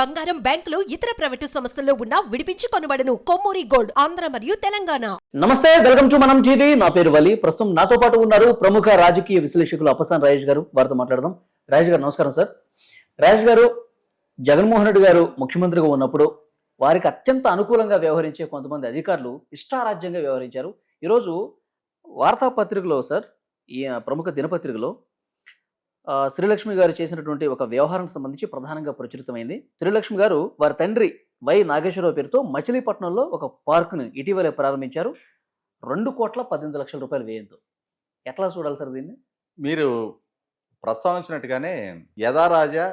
బంగారం బ్యాంకులు ఇతర ప్రైవేటు సంస్థల్లో ఉన్న విడిపించి కొనబడను. కొమ్మూరి గోల్డ్ ఆంధ్ర మరియు తెలంగాణ. నమస్తే వెల్కమ్ టు మనం టీవీ. నా పేరు వలి. ప్రస్తుతం నాతో పాటు ఉన్నారు ప్రముఖ రాజకీయ విశ్లేషకులు అప్పసాన్ రాజేష్ గారు. వారితో మాట్లాడదాం. రాజేష్ గారు నమస్కారం సార్. రాజేష్ గారు జగన్మోహన్ రెడ్డి గారు ముఖ్యమంత్రిగా ఉన్నప్పుడు వారికి అత్యంత అనుకూలంగా వ్యవహరించే కొంతమంది అధికారులు ఇష్టారాజ్యంగా వ్యవహరించారు. ఈరోజు వార్తాపత్రికలో సార్ ఈ ప్రముఖ దినపత్రికలో శ్రీలక్ష్మి గారు చేసినటువంటి ఒక వ్యవహారానికి సంబంధించి ప్రధానంగా ప్రచురితమైంది. శ్రీలక్ష్మి గారు వారి తండ్రి వై నాగేశ్వరరావు పేరుతో మచిలీపట్నంలో ఒక పార్కును ఇటీవలే ప్రారంభించారు. రెండు కోట్ల పద్దెనిమిది లక్షల రూపాయలు వ్యయంతో. ఎట్లా చూడాలి సార్ దీన్ని? మీరు ప్రస్తావించినట్టుగానే యథారాజా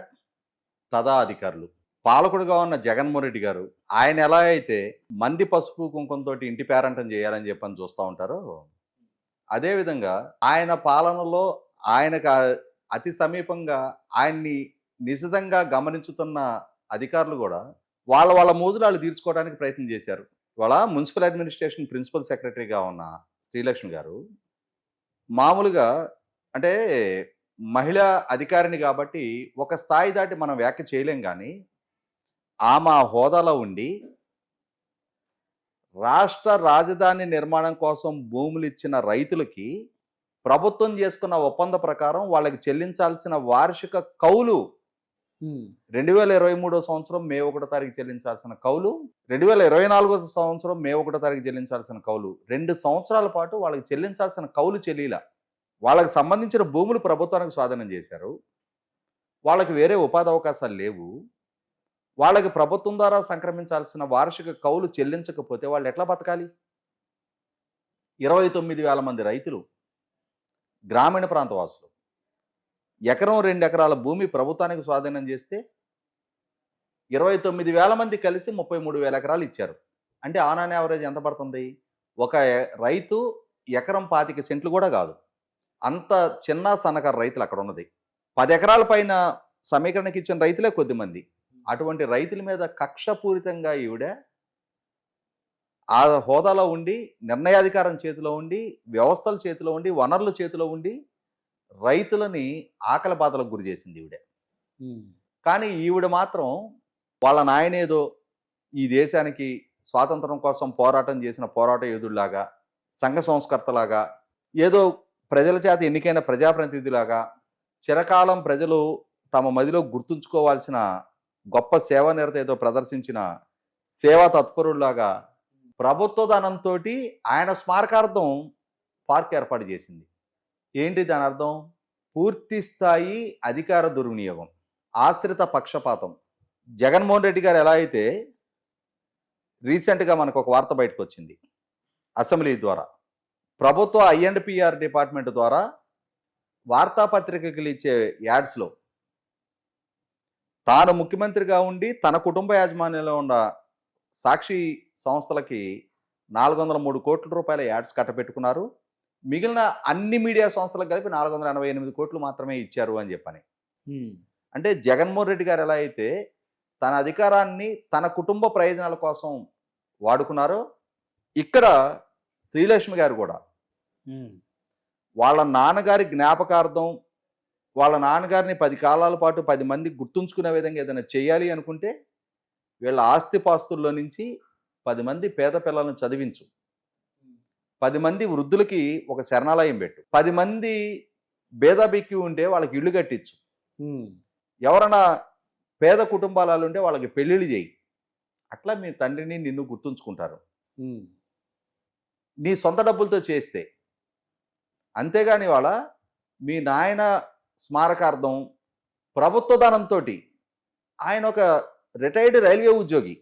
తదా అధికారులు. పాలకుడుగా ఉన్న జగన్మోహన్ రెడ్డి గారు ఆయన ఎలా అయితే మంది పసుపు కుంకుమతో ఇంటి పేరంటం చేయాలని చెప్పని చూస్తూ ఉంటారో అదేవిధంగా ఆయన పాలనలో ఆయనకు అతి సమీపంగా ఆయన్ని నిశితంగా గమనించుతున్న అధికారులు కూడా వాళ్ళ వాళ్ళ మోజులాలు తీర్చుకోవడానికి ప్రయత్నం చేశారు. ఇవాళ మున్సిపల్ అడ్మినిస్ట్రేషన్ ప్రిన్సిపల్ సెక్రటరీగా ఉన్న శ్రీలక్ష్మి గారు మామూలుగా అంటే మహిళా అధికారిని కాబట్టి ఒక స్థాయి దాటి మనం వ్యాఖ్య చేయలేం కానీ ఆమె హోదాలో ఉండి రాష్ట్ర రాజధాని నిర్మాణం కోసం భూములు ఇచ్చిన రైతులకి ప్రభుత్వం చేసుకున్న ఒప్పంద ప్రకారం వాళ్ళకి చెల్లించాల్సిన వార్షిక కౌలు రెండు వేల ఇరవై మూడో సంవత్సరం మే ఒకటో తారీఖు చెల్లించాల్సిన కౌలు రెండు వేల ఇరవై నాలుగో సంవత్సరం మే ఒకటో తారీఖు చెల్లించాల్సిన కౌలు. రెండు సంవత్సరాల పాటు వాళ్ళకి చెల్లించాల్సిన కౌలు చెల్లిలా. వాళ్ళకి సంబంధించిన భూములు ప్రభుత్వానికి స్వాధీనం చేశారు. వాళ్ళకి వేరే ఉపాధి అవకాశాలు లేవు. వాళ్ళకి ప్రభుత్వం ద్వారా సంక్రమించాల్సిన వార్షిక కౌలు చెల్లించకపోతే వాళ్ళు ఎట్లా బతకాలి? ఇరవై తొమ్మిది వేల మంది రైతులు గ్రామీణ ప్రాంత వాసులు ఎకరం రెండు ఎకరాల భూమి ప్రభుత్వానికి స్వాధీనం చేస్తే ఇరవై తొమ్మిది వేల మంది కలిసి ముప్పై మూడు వేల ఎకరాలు ఇచ్చారు. అంటే ఆనాన్ యావరేజ్ ఎంత పడుతుంది? ఒక రైతు ఎకరం పాతిక సెంట్లు కూడా కాదు. అంత చిన్న సన్నకారు రైతులు అక్కడ ఉన్నది. పది ఎకరాల పైన సమీకరణకి ఇచ్చిన రైతులే కొద్దిమంది. అటువంటి రైతుల మీద కక్షపూరితంగా ఈవిడ ఆ హోదాలో ఉండి నిర్ణయాధికారం చేతిలో ఉండి వ్యవస్థల చేతిలో ఉండి వనరుల చేతిలో ఉండి రైతులని ఆకలి బాధలకు గురి చేసింది ఈవిడ. కానీ ఈవిడ మాత్రం వాళ్ళ నాయనేదో ఈ దేశానికి స్వాతంత్రం కోసం పోరాటం చేసిన పోరాట యోధుడిలాగా సంఘ సంస్కర్తలాగా ఏదో ప్రజల చేత ఎన్నికైన ప్రజాప్రతినిధిలాగా చిరకాలం ప్రజలు తమ మదిలో గుర్తుంచుకోవాల్సిన గొప్ప సేవా నిరత ఏదో ప్రదర్శించిన సేవా తత్పరుల్లాగా ప్రభుత్వ ధనంతో ఆయన స్మారకార్థం పార్క్ ఏర్పాటు చేసింది. ఏంటి దాని అర్థం? పూర్తి స్థాయి అధికార దుర్వినియోగం ఆశ్రిత పక్షపాతం. జగన్మోహన్ రెడ్డి గారు ఎలా అయితే రీసెంట్గా మనకు ఒక వార్త బయటకు వచ్చింది అసెంబ్లీ ద్వారా. ప్రభుత్వ ఐఎండ్పిఆర్ డిపార్ట్మెంట్ ద్వారా వార్తాపత్రికలు ఇచ్చే యాడ్స్లో తాను ముఖ్యమంత్రిగా ఉండి తన కుటుంబ యాజమాన్యంలో ఉన్న సాక్షి సంస్థలకి నాలుగు వందల మూడు కోట్ల రూపాయల యాడ్స్ కట్టబెట్టుకున్నారు. మిగిలిన అన్ని మీడియా సంస్థలకు కలిపి నాలుగు వందల ఎనభై ఎనిమిది కోట్లు మాత్రమే ఇచ్చారు అని చెప్పని. అంటే జగన్మోహన్ రెడ్డి గారు ఎలా అయితే తన అధికారాన్ని తన కుటుంబ ప్రయోజనాల కోసం వాడుకున్నారో ఇక్కడ శ్రీలక్ష్మి గారు కూడా వాళ్ళ నాన్నగారి జ్ఞాపకార్థం వాళ్ళ నాన్నగారిని పది కాలాల పాటు పది మంది గుర్తుంచుకునే విధంగా ఏదైనా చేయాలి అనుకుంటే వీళ్ళ ఆస్తిపాస్తుల్లో నుంచి పది మంది పేద పిల్లలను చదివించు. పది మంది వృద్ధులకి ఒక శరణాలయం పెట్టు. పది మంది భేదాబెక్కి ఉంటే వాళ్ళకి ఇల్లు కట్టించు. ఎవరైనా పేద కుటుంబాలలో ఉంటే వాళ్ళకి పెళ్ళిళ్ళు చేయి. అట్లా మీ తండ్రిని నిన్ను గుర్తుంచుకుంటారు. నీ సొంత డబ్బులతో చేస్తే. అంతేగాని వాళ్ళ మీ నాయన స్మారకార్థం ప్రభుత్వ ధనంతో ఆయన ఒక రిటైర్డ్ రైల్వే ఉద్యోగి.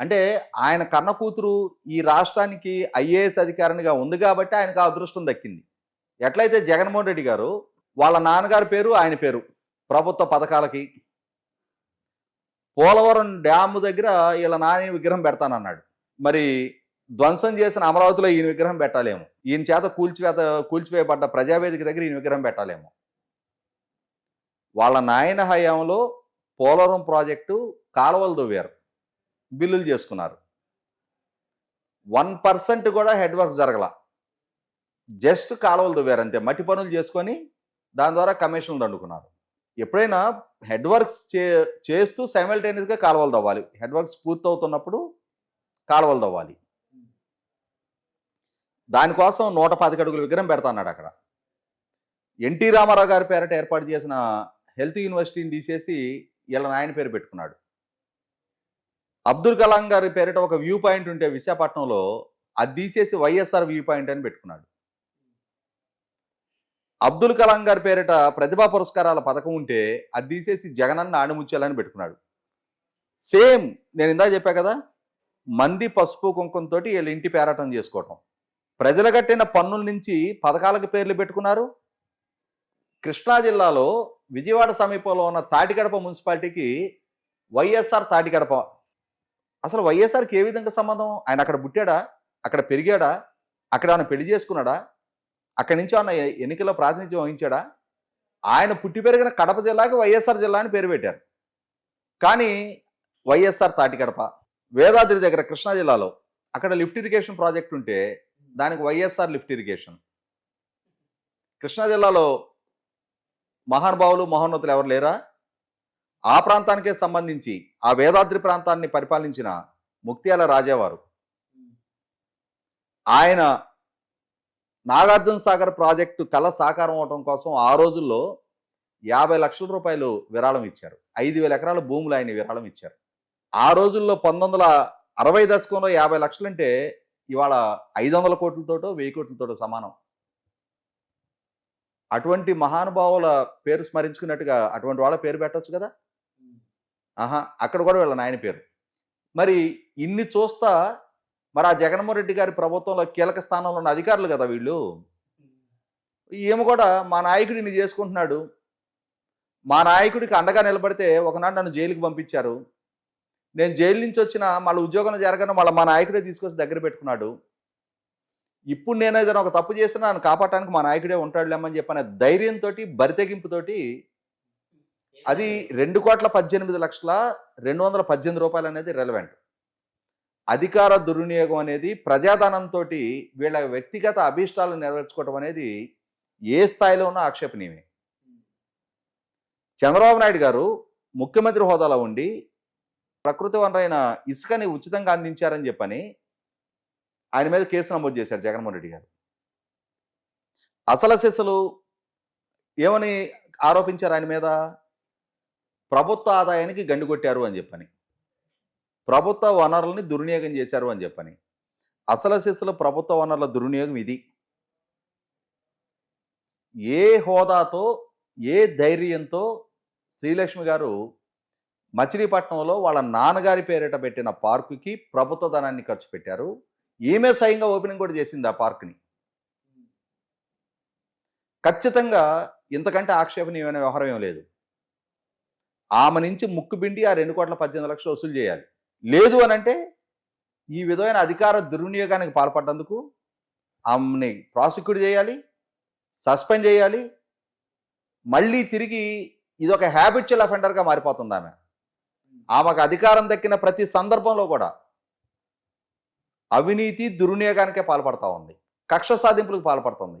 అంటే ఆయన కన్న కూతురు ఈ రాష్ట్రానికి ఐఏఎస్ అధికారినిగా ఉంది కాబట్టి ఆయనకు ఆ అదృష్టం దక్కింది. ఎట్లయితే జగన్మోహన్ రెడ్డి గారు వాళ్ళ నాన్నగారి పేరు ఆయన పేరు ప్రభుత్వ పథకాలకి పోలవరం డ్యాము దగ్గర వీళ్ళ నాని విగ్రహం పెడతానన్నాడు. మరి ధ్వంసం చేసిన అమరావతిలో ఈయన విగ్రహం పెట్టాలేమో. ఈయన చేత కూల్చివేత కూల్చివేయబడ్డ ప్రజావేదిక దగ్గర ఈయన విగ్రహం పెట్టాలేమో. వాళ్ళ నాయన హయాంలో పోలవరం ప్రాజెక్టు కాలువలు దువ్వారు బిల్లులు చేసుకున్నారు. వన్ పర్సెంట్ కూడా హెడ్ వర్క్ జరగల. జస్ట్ కాలువలు దువ్వారు అంతే. మట్టి పనులు చేసుకొని దాని ద్వారా కమిషన్లు దండుకున్నారు. ఎప్పుడైనా హెడ్ వర్క్స్ చే చేస్తూ సైమల్టేనియస్గా కాలువలు తవ్వాలి హెడ్ వర్క్స్ పూర్తవుతున్నప్పుడు కాలువలు తవ్వాలి దానికోసం నూట పాతిక అడుగుల విగ్రహం పెడతాన్నాడు అక్కడ. ఎన్టీ రామారావు గారి పేరట ఏర్పాటు చేసిన హెల్త్ యూనివర్సిటీని తీసేసి వీళ్ళ నాయన పేరు పెట్టుకున్నాడు. అబ్దుల్ కలాం గారి పేరిట ఒక వ్యూ పాయింట్ ఉంటే విశాఖపట్నంలో అది తీసేసి వైఎస్ఆర్ వ్యూ పాయింట్ అని పెట్టుకున్నాడు. అబ్దుల్ కలాం గారి పేరిట ప్రతిభా పురస్కారాల పథకం ఉంటే అది తీసేసి జగనన్న ఆణిముత్యాలని పెట్టుకున్నాడు. సేమ్ నేను ఇందా చెప్పా కదా మంది పసుపు కుంకుమతో వీళ్ళ ఇంటి పేరాటం చేసుకోవటం. ప్రజలు కట్టిన పన్నుల నుంచి పథకాలకు పేర్లు పెట్టుకున్నారు. కృష్ణా జిల్లాలో విజయవాడ సమీపంలో ఉన్న తాటిగడప మున్సిపాలిటీకి వైఎస్ఆర్ తాటిగడప అసలు వైఎస్ఆర్కి ఏ విధంగా సంబంధం? ఆయన అక్కడ పుట్టాడా? అక్కడ పెరిగాడా? అక్కడ ఆయన పెళ్ళి చేసుకున్నాడా? అక్కడి నుంచి ఆయన ఎన్నికల్లో ప్రాతినిధ్యం వహించాడా? ఆయన పుట్టి పెరిగిన కడప జిల్లాకి వైఎస్ఆర్ జిల్లా అని పేరు పెట్టారు. కానీ వైఎస్ఆర్ తాటికడప వేదాద్రి దగ్గర కృష్ణా జిల్లాలో అక్కడ లిఫ్ట్ ఇరిగేషన్ ప్రాజెక్ట్ ఉంటే దానికి వైఎస్ఆర్ లిఫ్ట్ ఇరిగేషన్. కృష్ణా జిల్లాలో మహానుభావులు మహోన్నతులు ఎవరు లేరా? ఆ ప్రాంతానికే సంబంధించి ఆ వేదాద్రి ప్రాంతాన్ని పరిపాలించిన ముక్త్యాల రాజావారు. ఆయన నాగార్జున సాగర్ ప్రాజెక్టు కళ సాకారం అవటం కోసం ఆ రోజుల్లో యాభై లక్షల రూపాయలు విరాళం ఇచ్చారు. ఐదు వేల ఎకరాల భూములు ఆయన విరాళం ఇచ్చారు. ఆ రోజుల్లో పంతొమ్మిది వందల అరవై దశకంలో యాభై లక్షలు అంటే ఇవాళ ఐదు వందల కోట్లతోటో వెయ్యి కోట్లతోటో సమానం. అటువంటి మహానుభావుల పేరు స్మరించుకున్నట్టుగా అటువంటి వాళ్ళ పేరు పెట్టొచ్చు కదా? ఆహా అక్కడ కూడా వీళ్ళ నాయన పేరు. మరి ఇన్ని చూస్తా మరి ఆ జగన్మోహన్ రెడ్డి గారి ప్రభుత్వంలో కీలక స్థానంలో ఉన్న అధికారులు కదా వీళ్ళు? ఏమి కూడా మా నాయకుడు ఇన్ని చేసుకుంటున్నాడు. మా నాయకుడికి అండగా నిలబడితే ఒకనాడు నన్ను జైలుకి పంపించారు. నేను జైలు నుంచి వచ్చిన మళ్ళీ ఉద్యోగం జరగను మళ్ళీ మా నాయకుడే తీసుకొచ్చి దగ్గర పెట్టుకున్నాడు. ఇప్పుడు నేను ఏదైనా ఒక తప్పు చేసినా నన్ను కాపాడటానికి మా నాయకుడే ఉంటాడులేమని చెప్పిన ధైర్యంతో బరితెగింపుతోటి అది రెండు కోట్ల పద్దెనిమిది లక్షల రెండు వందల పద్దెనిమిది రూపాయలు అనేది రెలవెంట్ అధికార దుర్వినియోగం అనేది ప్రజాధనంతో వీళ్ళ వ్యక్తిగత అభీష్టాలను నెరవేర్చుకోవడం అనేది ఏ స్థాయిలో ఉన్న ఆక్షేపణీయమే. చంద్రబాబు నాయుడు గారు ముఖ్యమంత్రి హోదాలో ఉండి ప్రకృతి వనరైన ఇసుకని ఉచితంగా అందించారని చెప్పని ఆయన మీద కేసు నమోదు చేశారు జగన్మోహన్ రెడ్డి గారు. అసలు సెసలు ఏమని ఆరోపించారు ఆయన మీద? ప్రభుత్వ ఆదాయానికి గండి కొట్టారు అని చెప్పని. ప్రభుత్వ వనరుల్ని దుర్వినియోగం చేశారు అని చెప్పని. అసలు సెసలు ప్రభుత్వ వనరుల దుర్వినియోగం ఇది. ఏ హోదాతో ఏ ధైర్యంతో శ్రీలక్ష్మి గారు మచిలీపట్నంలో వాళ్ళ నాన్నగారి పేరిట పెట్టిన పార్కుకి ప్రభుత్వ ధనాన్ని ఖర్చు పెట్టారు. ఈమె స్వయంగా ఓపెనింగ్ కూడా చేసింది ఆ పార్క్ని. ఖచ్చితంగా ఇంతకంటే ఆక్షేపణీయమైన వ్యవహారం ఏం లేదు. ఆమె నుంచి ముక్కు పిండి ఆ రెండు కోట్ల పద్దెనిమిది లక్షలు వసూలు చేయాలి. లేదు అని అంటే ఈ విధమైన అధికార దుర్వినియోగానికి పాల్పడ్డందుకు ఆమెని ప్రాసిక్యూట్ చేయాలి సస్పెండ్ చేయాలి మళ్ళీ తిరిగి ఇది ఒక హ్యాబిచువల్ అఫెండర్గా మారిపోతుంది ఆమె. ఆమెకు అధికారం దక్కిన ప్రతి సందర్భంలో కూడా అవినీతి దుర్వినియోగానికే పాల్పడతా ఉంది. కక్ష సాధింపులకు పాల్పడుతుంది.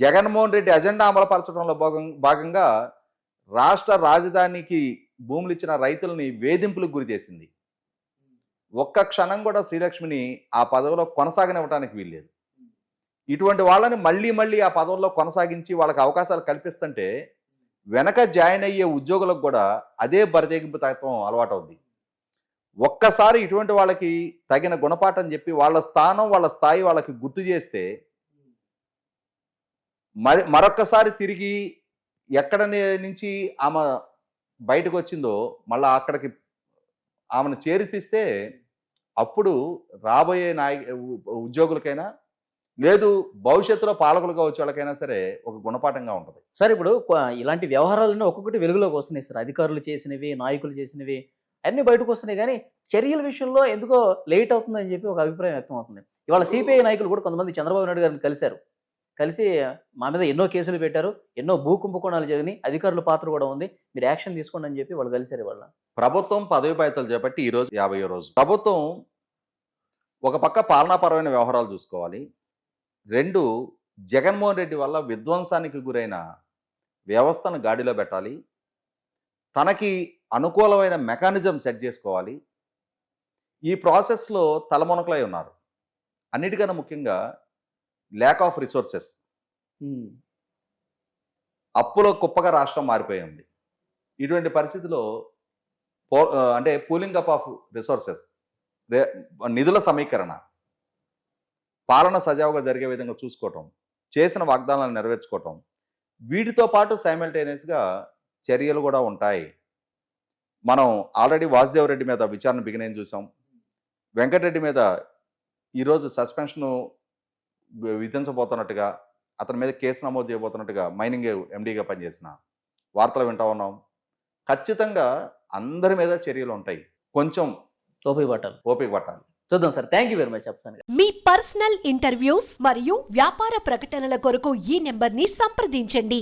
జగన్మోహన్ రెడ్డి అజెండా అమలుపరచడంలో భాగం భాగంగా రాష్ట్ర రాజధానికి భూములు ఇచ్చిన రైతులని వేధింపులకు గురి చేసింది. ఒక్క క్షణం కూడా శ్రీలక్ష్మిని ఆ పదవిలో కొనసాగనివ్వడానికి వీల్లేదు. ఇటువంటి వాళ్ళని మళ్ళీ మళ్ళీ ఆ పదవుల్లో కొనసాగించి వాళ్ళకి అవకాశాలు కల్పిస్తుంటే వెనక జాయిన్ అయ్యే ఉద్యోగులకు కూడా అదే బరితెగింపు తత్వం అలవాటవుద్ది. ఒక్కసారి ఇటువంటి వాళ్ళకి తగిన గుణపాఠం చెప్పి వాళ్ళ స్థానం వాళ్ళ స్థాయి వాళ్ళకి గుర్తు చేస్తే మరి మరొక్కసారి తిరిగి ఎక్కడ నుంచి ఆమె బయటకు వచ్చిందో మళ్ళీ అక్కడికి ఆమెను చేర్పిస్తే అప్పుడు రాబోయే నాయ ఉద్యోగులకైనా లేదు భవిష్యత్తులో పాలకులుగా వచ్చే వాళ్ళకైనా సరే ఒక గుణపాఠంగా ఉంటుంది. సార్ ఇప్పుడు ఇలాంటి వ్యవహారాలన్నీ ఒక్కొక్కటి వెలుగులోకి వస్తున్నాయి సార్. అధికారులు చేసినవి నాయకులు చేసినవి అన్ని బయటకు వస్తున్నాయి కానీ చర్యల విషయంలో ఎందుకో లేట్ అవుతుందని చెప్పి ఒక అభిప్రాయం వ్యక్తం అవుతుంది. ఇవాళ సిపిఐ నాయకులు కూడా కొంతమంది చంద్రబాబు నాయుడు గారిని కలిశారు. కలిసి మా మీద ఎన్నో కేసులు పెట్టారు ఎన్నో భూ కుంభకోణాలు జరిగినాయి అధికారుల పాత్ర కూడా ఉంది. మీరు యాక్షన్ తీసుకోండి అని చెప్పి వాళ్ళు కలిసారు వాళ్ళ ప్రభుత్వం పదవి బాధ్యతలు చేపట్టి ఈ రోజు యాభై రోజు. ప్రభుత్వం ఒక పక్క పాలనాపరమైన వ్యవహారాలు చూసుకోవాలి. రెండు జగన్మోహన్ రెడ్డి వల్ల విధ్వంసానికి గురైన వ్యవస్థను గాడిలో పెట్టాలి. తనకి అనుకూలమైన మెకానిజం సెట్ చేసుకోవాలి. ఈ ప్రాసెస్లో తలమునకలై ఉన్నారు. అన్నిటికన్నా ముఖ్యంగా ల్యాక్ ఆఫ్ రిసోర్సెస్ అప్పులో కుప్పగా రాష్ట్రం మారిపోయింది ఇటువంటి పరిస్థితిలో పో అంటే పూలింగ్ అప్ ఆఫ్ రిసోర్సెస్ నిధుల సమీకరణ పాలన సజావుగా జరిగే విధంగా చూసుకోవటం చేసిన వాగ్దానాలను నెరవేర్చుకోవటం వీటితో పాటు సైమల్టేనియస్గా చర్యలు కూడా ఉంటాయి. మనం ఆల్రెడీ వాసుదేవ్ రెడ్డి మీద విచారణ బిగిన చూసాం. వెంకటరెడ్డి మీద ఈరోజు సస్పెన్షన్ విధించబోతున్నట్టుగా అతని మీద కేసు నమోదు చేయబోతున్నట్టుగా మైనింగ్ ఎండీగా పనిచేసిన వార్తలు వింటా ఉన్నాం. ఖచ్చితంగా అందరి మీద చర్యలు ఉంటాయి. కొంచెం సోపి బట్టాలి ఓపిక పట్టాలి. చూద్దాం sir. Thank you very much Afsan garu. Me personal interviews మరియు వ్యాపార ప్రకటనల కొరకు ఈ నెంబర్ని సంప్రదించండి.